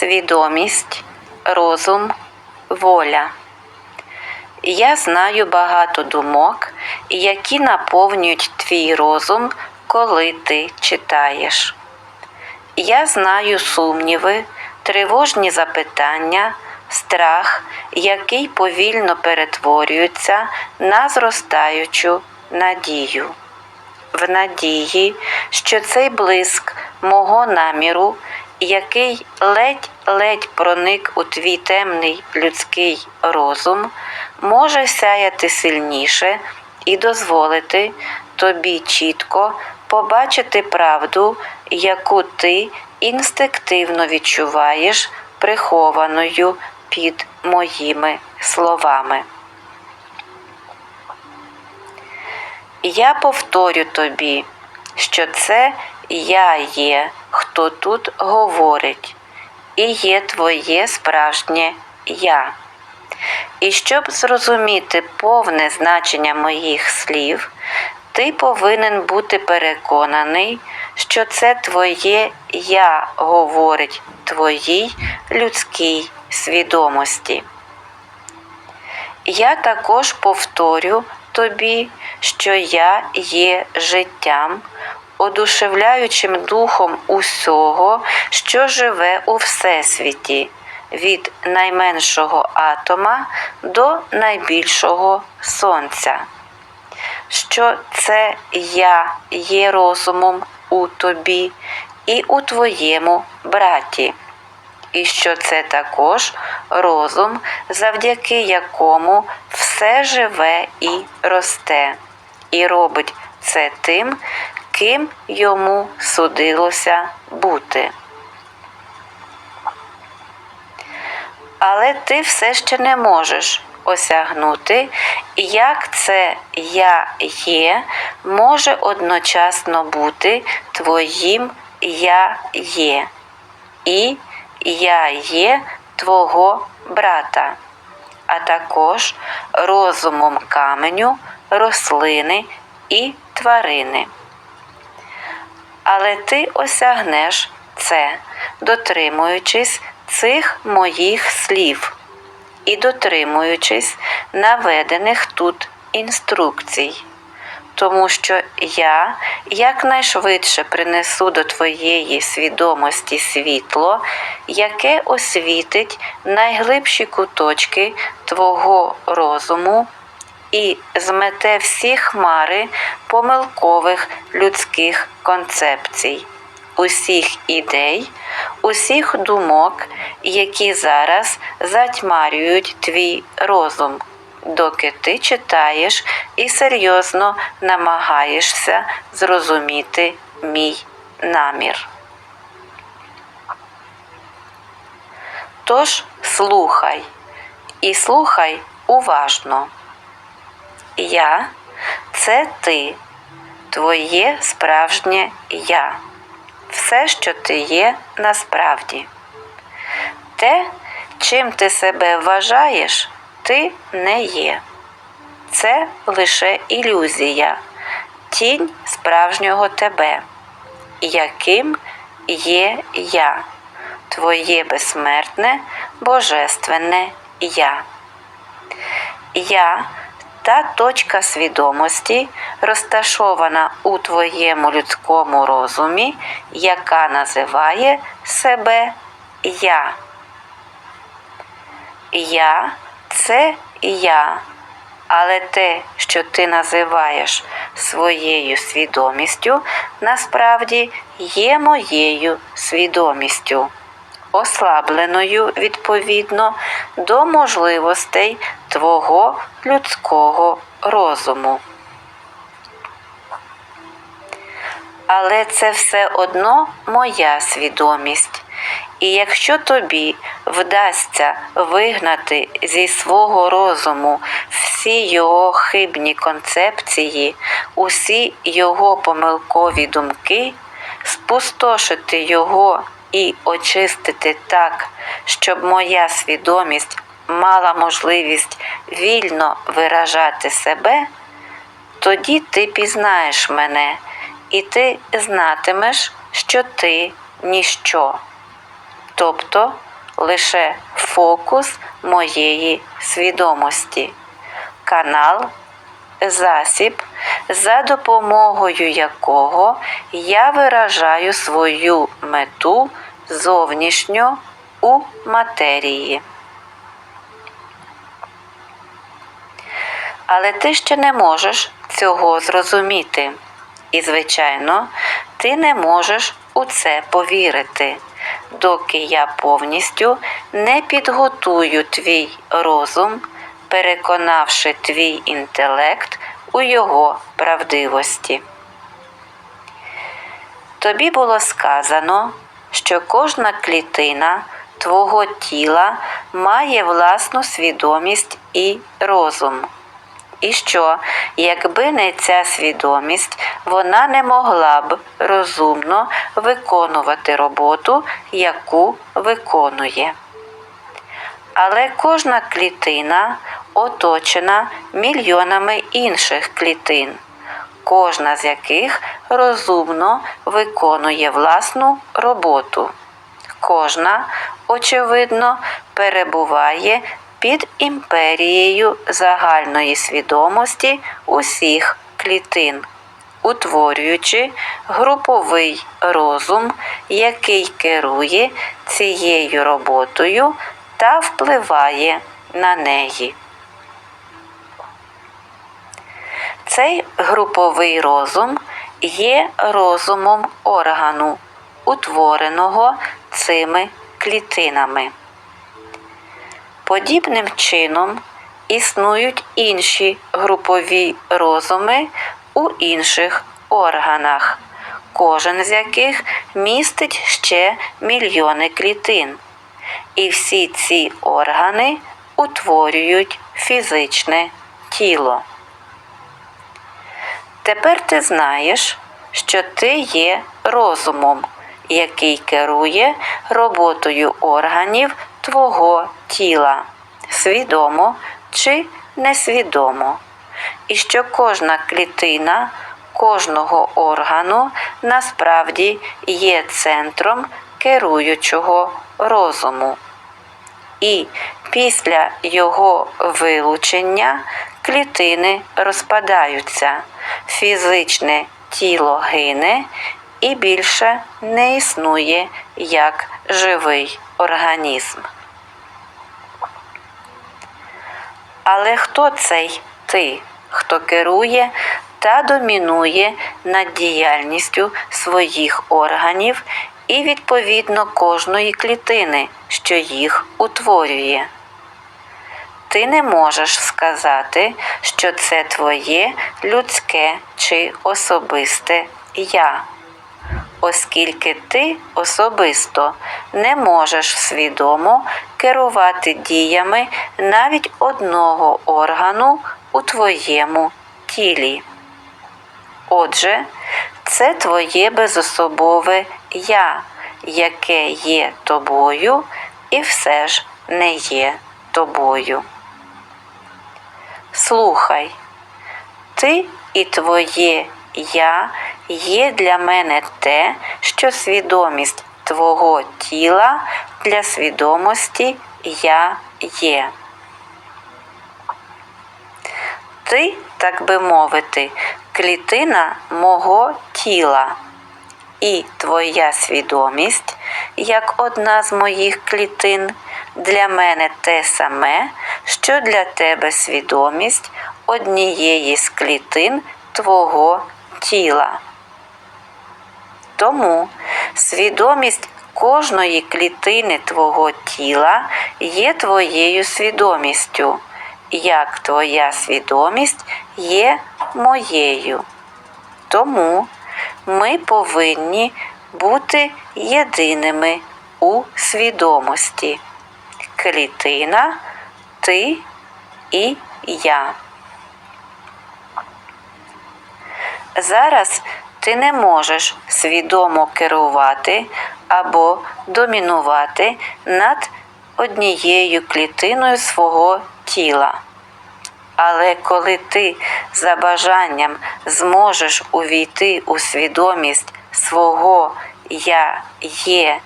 свідомість, розум, воля. Я знаю багато думок, які наповнюють твій розум, коли ти читаєш. Я знаю сумніви, тривожні запитання, страх, який повільно перетворюється на зростаючу надію. В надії, що цей блиск мого наміру, який ледь-ледь проник у твій темний людський розум, може сяяти сильніше і дозволити тобі чітко побачити правду, яку ти інстинктивно відчуваєш прихованою під моїми словами. Я повторю тобі, що це я є, хто тут говорить, і є твоє справжнє я. І щоб зрозуміти повне значення моїх слів, ти повинен бути переконаний, що це твоє я говорить твоїй людській свідомості. Я також повторю тобі, що я є життям, одушевляючим духом усього, що живе у Всесвіті, від найменшого атома до найбільшого сонця. Що це я є розумом у тобі і у твоєму браті і що це також розум, завдяки якому все живе і росте, і робить це тим, ким йому судилося бути. Але ти все ще не можеш осягнути, як це я є може одночасно бути твоїм я є. І я є твого брата, а також розумом каменю, рослини і тварини. Але ти осягнеш це, дотримуючись цих моїх слів і дотримуючись наведених тут інструкцій. Тому що я якнайшвидше принесу до твоєї свідомості світло, яке освітить найглибші куточки твого розуму і змете всі хмари помилкових людських концепцій. Усіх ідей, усіх думок, які зараз затьмарюють твій розум доки ти читаєш і серйозно намагаєшся зрозуміти мій намір. Тож слухай і слухай уважно. Я це ти, твоє справжнє я, все, що ти є насправді. Те, чим ти себе вважаєш, ти не є. Це лише ілюзія, тінь справжнього тебе, яким є я, твоє безсмертне, божественне я. Я та точка свідомості, розташована у твоєму людському розумі, яка називає себе Я. Я це я, але те, що ти називаєш своєю свідомістю, насправді є моєю свідомістю, ослабленою відповідно до можливостей твого людського розуму. Але це все одно моя свідомість. І якщо тобі вдасться вигнати зі свого розуму всі його хибні концепції, усі його помилкові думки, спустошити його і очистити так, щоб моя свідомість мала можливість вільно виражати себе, тоді ти пізнаєш мене, і ти знатимеш, що ти ніщо тобто лише фокус моєї свідомості, канал, засіб, за допомогою якого я виражаю свою мету зовнішньо у матерії. Але ти ще не можеш цього зрозуміти. І, звичайно, ти не можеш у це повірити, доки я повністю не підготую твій розум, переконавши твій інтелект у його правдивості. Тобі було сказано, що кожна клітина твого тіла має власну свідомість і розум і що, якби не ця свідомість, вона не могла б розумно виконувати роботу, яку виконує. Але кожна клітина оточена мільйонами інших клітин, кожна з яких розумно виконує власну роботу. Кожна, очевидно, перебуває під імперією загальної свідомості усіх клітин, утворюючи груповий розум, який керує цією роботою та впливає на неї. Цей груповий розум є розумом органу, утвореного цими клітинами. Подібним чином існують інші групові розуми у інших органах, кожен з яких містить ще мільйони клітин. І всі ці органи утворюють фізичне тіло. Тепер ти знаєш, що ти є розумом, який керує роботою органів твого тіла, свідомо чи несвідомо, і що кожна клітина кожного органу насправді є центром керуючого розуму. І після його вилучення клітини розпадаються, фізичне тіло гине і більше не існує як живий організм. Але хто цей ти, хто керує та домінує над діяльністю своїх органів і відповідно кожної клітини, що їх утворює? Ти не можеш сказати, що це твоє людське чи особисте я оскільки ти особисто не можеш свідомо керувати діями навіть одного органу у твоєму тілі. Отже, це твоє безособове я, яке є тобою і все ж не є тобою. Слухай, ти і твоє я є для мене те, що свідомість твого тіла для свідомості я є. Ти, так би мовити, клітина мого тіла, і твоя свідомість, як одна з моїх клітин, для мене те саме, що для тебе свідомість однієї з клітин твого тіла. Тому свідомість кожної клітини твого тіла є твоєю свідомістю, як твоя свідомість є моєю. Тому ми повинні бути єдиними у свідомості. Клітина, ти і я. Зараз ти не можеш свідомо керувати або домінувати над однією клітиною свого тіла. Але коли ти за бажанням зможеш увійти у свідомість свого Я є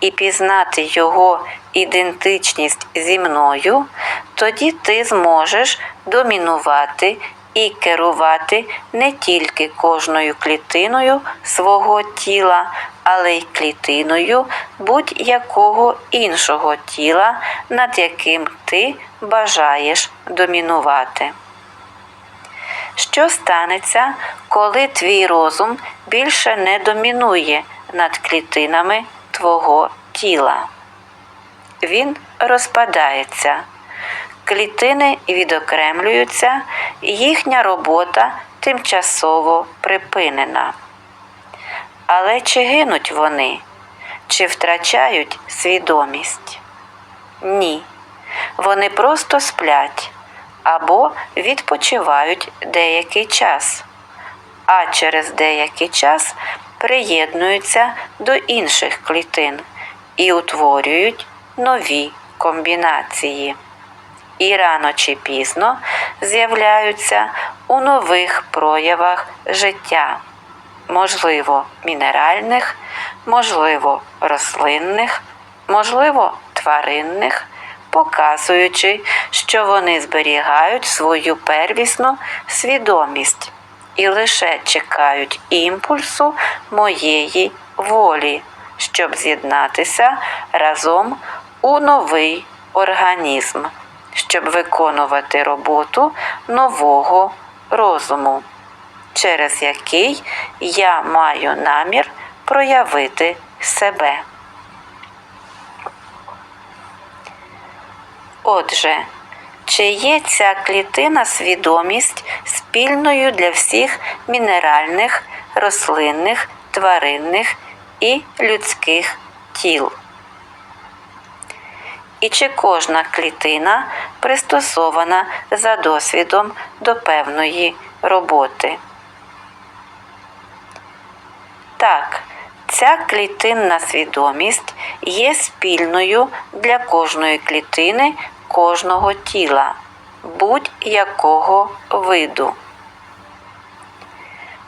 і пізнати його ідентичність зі мною, тоді ти зможеш домінувати і керувати не тільки кожною клітиною свого тіла, але й клітиною будь-якого іншого тіла, над яким ти бажаєш домінувати. Що станеться, коли твій розум більше не домінує над клітинами твого тіла? Він розпадається, клітини відокремлюються, їхня робота тимчасово припинена. Але чи гинуть вони, чи втрачають свідомість? Ні. Вони просто сплять або відпочивають деякий час, а через деякий час приєднуються до інших клітин і утворюють нові комбінації. І рано чи пізно з'являються у нових проявах життя, можливо, мінеральних, можливо, рослинних, можливо, тваринних показуючи, що вони зберігають свою первісну свідомість і лише чекають імпульсу моєї волі, щоб з'єднатися разом у новий організм, щоб виконувати роботу нового розуму, через який я маю намір проявити себе. Отже, чи є ця клітина свідомість спільною для всіх мінеральних, рослинних, тваринних і людських тіл? І чи кожна клітина пристосована за досвідом до певної роботи? Так, ця клітинна свідомість є спільною для кожної клітини кожного тіла, будь-якого виду.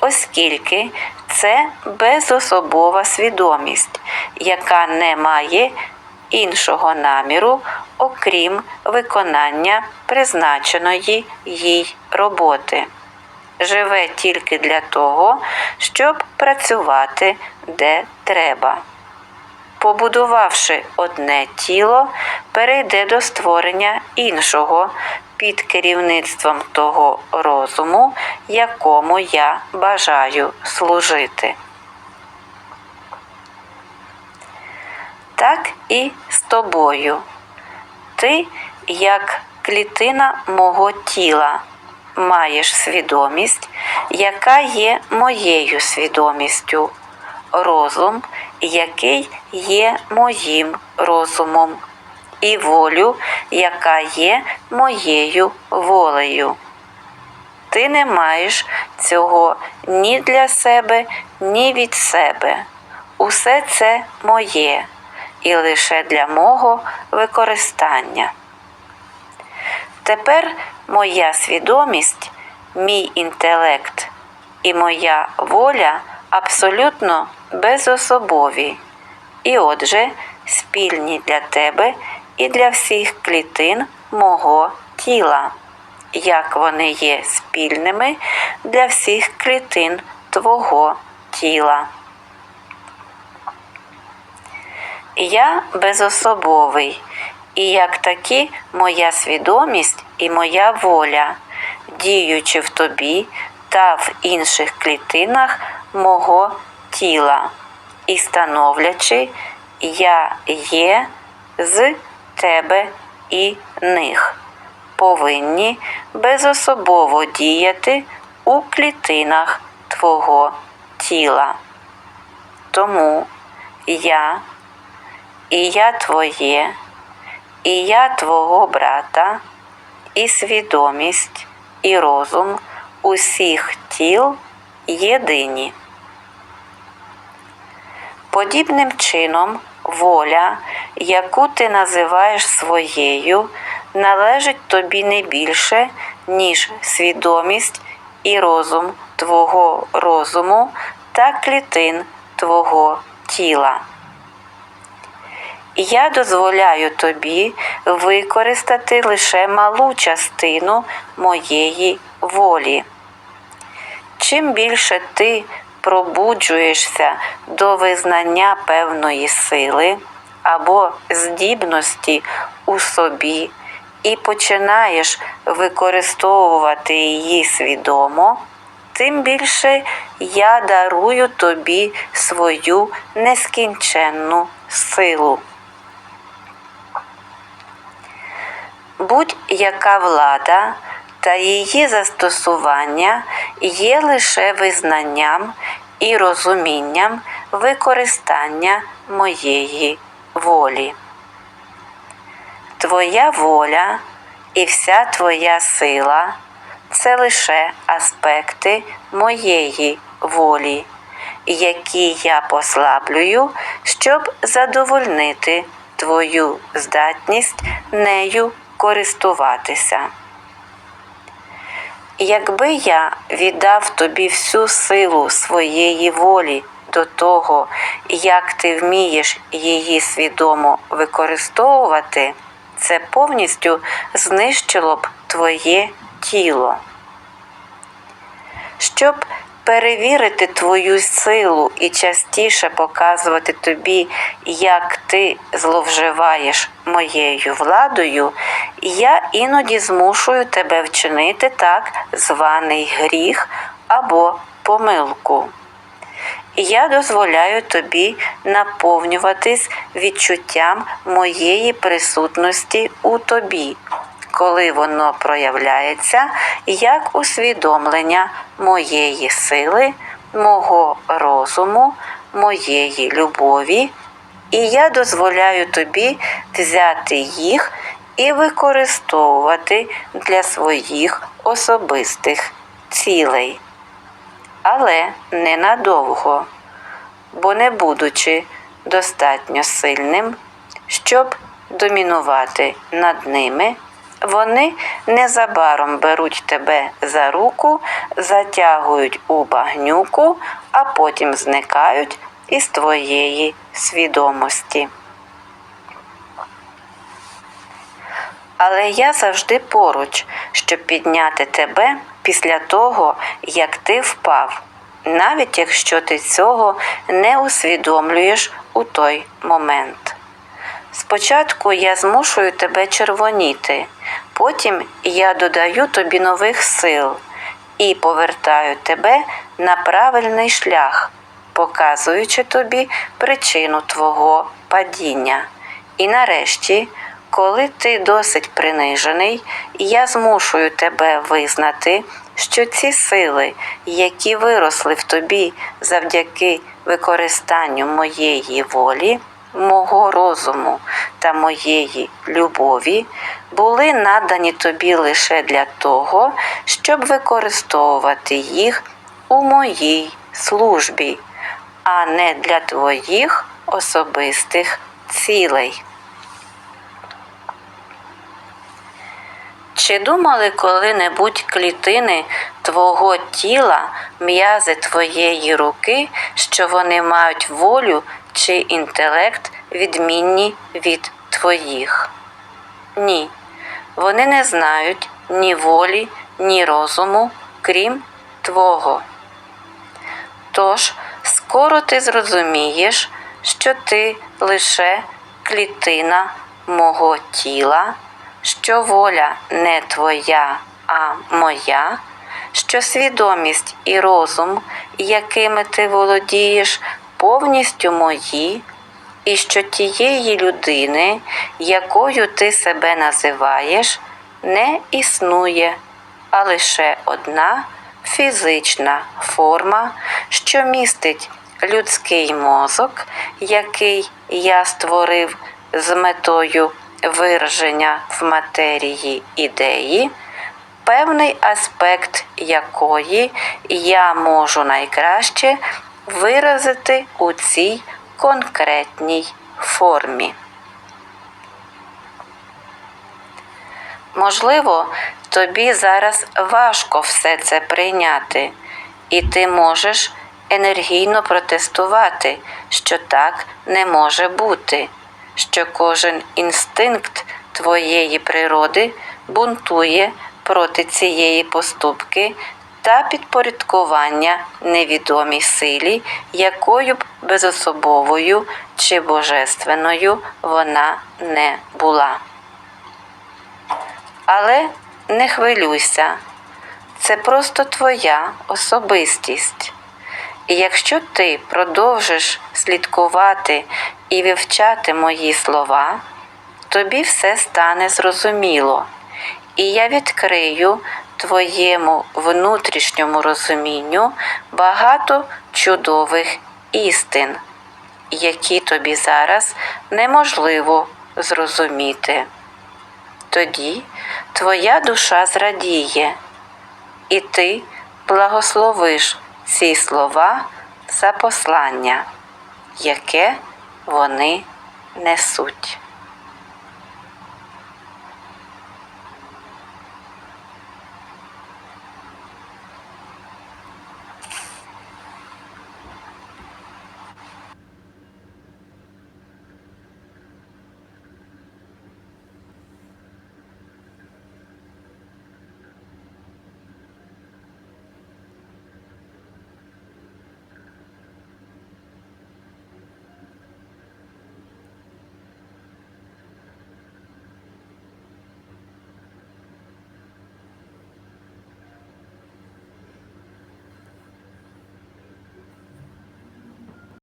Оскільки це безособова свідомість, яка не має іншого наміру, окрім виконання призначеної їй роботи. Живе тільки для того, щоб працювати де треба побудувавши одне тіло, перейде до створення іншого під керівництвом того розуму, якому я бажаю служити. Так і з тобою. Ти, як клітина мого тіла, маєш свідомість, яка є моєю свідомістю розум, який є моїм розумом, і волю, яка є моєю волею. Ти не маєш цього ні для себе, ні від себе. Усе це моє і лише для мого використання. Тепер моя свідомість, мій інтелект і моя воля абсолютно безособові, і отже, спільні для тебе і для всіх клітин мого тіла, як вони є спільними для всіх клітин твого тіла. Я безособовий, і як такі моя свідомість і моя воля, діючи в тобі та в інших клітинах мого тіла і становлячи я є з тебе і них, повинні безособово діяти у клітинах твого тіла. Тому я і я твоє, і я твого брата, і свідомість, і розум усіх тіл єдині. Подібним чином воля, яку ти називаєш своєю, належить тобі не більше, ніж свідомість і розум твого розуму та клітин твого тіла. Я дозволяю тобі використати лише малу частину моєї волі. Чим більше ти пробуджуєшся до визнання певної сили або здібності у собі і починаєш використовувати її свідомо, тим більше я дарую тобі свою нескінченну силу. Будь-яка влада та її застосування є лише визнанням і розумінням використання моєї волі. Твоя воля і вся твоя сила це лише аспекти моєї волі, які я послаблюю, щоб задовольнити твою здатність нею користуватися. Якби я віддав тобі всю силу своєї волі до того, як ти вмієш її свідомо використовувати, це повністю знищило б твоє тіло. Щоб перевірити твою силу і частіше показувати тобі, як ти зловживаєш моєю владою, я іноді змушую тебе вчинити так званий гріх або помилку. Я дозволяю тобі наповнюватись відчуттям моєї присутності у тобі, коли воно проявляється як усвідомлення моєї сили, мого розуму, моєї любові, і я дозволяю тобі взяти їх і використовувати для своїх особистих цілей. Але ненадовго, бо не будучи достатньо сильним, щоб домінувати над ними, вони незабаром беруть тебе за руку, затягують у багнюку, а потім зникають із твоєї свідомості. Але я завжди поруч, щоб підняти тебе після того, як ти впав, навіть якщо ти цього не усвідомлюєш у той момент. Спочатку я змушую тебе червоніти, потім я додаю тобі нових сил і повертаю тебе на правильний шлях, показуючи тобі причину твого падіння. І нарешті, коли ти досить принижений, я змушую тебе визнати, що ці сили, які виросли в тобі завдяки використанню моєї волі, мого розуму та моєї любові, були надані тобі лише для того, щоб використовувати їх у моїй службі, а не для твоїх особистих цілей. Чи думали коли-небудь клітини твого тіла, м'язи твоєї руки, що вони мають волю чи інтелект відмінні від твоїх? Ні, вони не знають ні волі, ні розуму, крім Твого. Тож скоро ти зрозумієш, що ти лише клітина мого тіла що воля не твоя, а моя, що свідомість і розум, якими ти володієш, повністю мої, і що тієї людини, якою ти себе називаєш, не існує, а лише одна фізична форма, що містить людський мозок, який я створив з метою вираження в матерії ідеї, певний аспект якої я можу найкраще виразити у цій конкретній формі. Можливо, тобі зараз важко все це прийняти, і ти можеш енергійно протестувати, що так не може бути що кожен інстинкт твоєї природи бунтує проти цієї поступки та підпорядкування невідомій силі, якою б безособовою чи божественною вона не була. Але не хвилюйся, це просто твоя особистість. І якщо ти продовжиш слідкувати і вивчати мої слова, тобі все стане зрозуміло, і я відкрию твоєму внутрішньому розумінню багато чудових істин, які тобі зараз неможливо зрозуміти. Тоді твоя душа зрадіє, і ти благословиш ці слова за послання, яке вони несуть.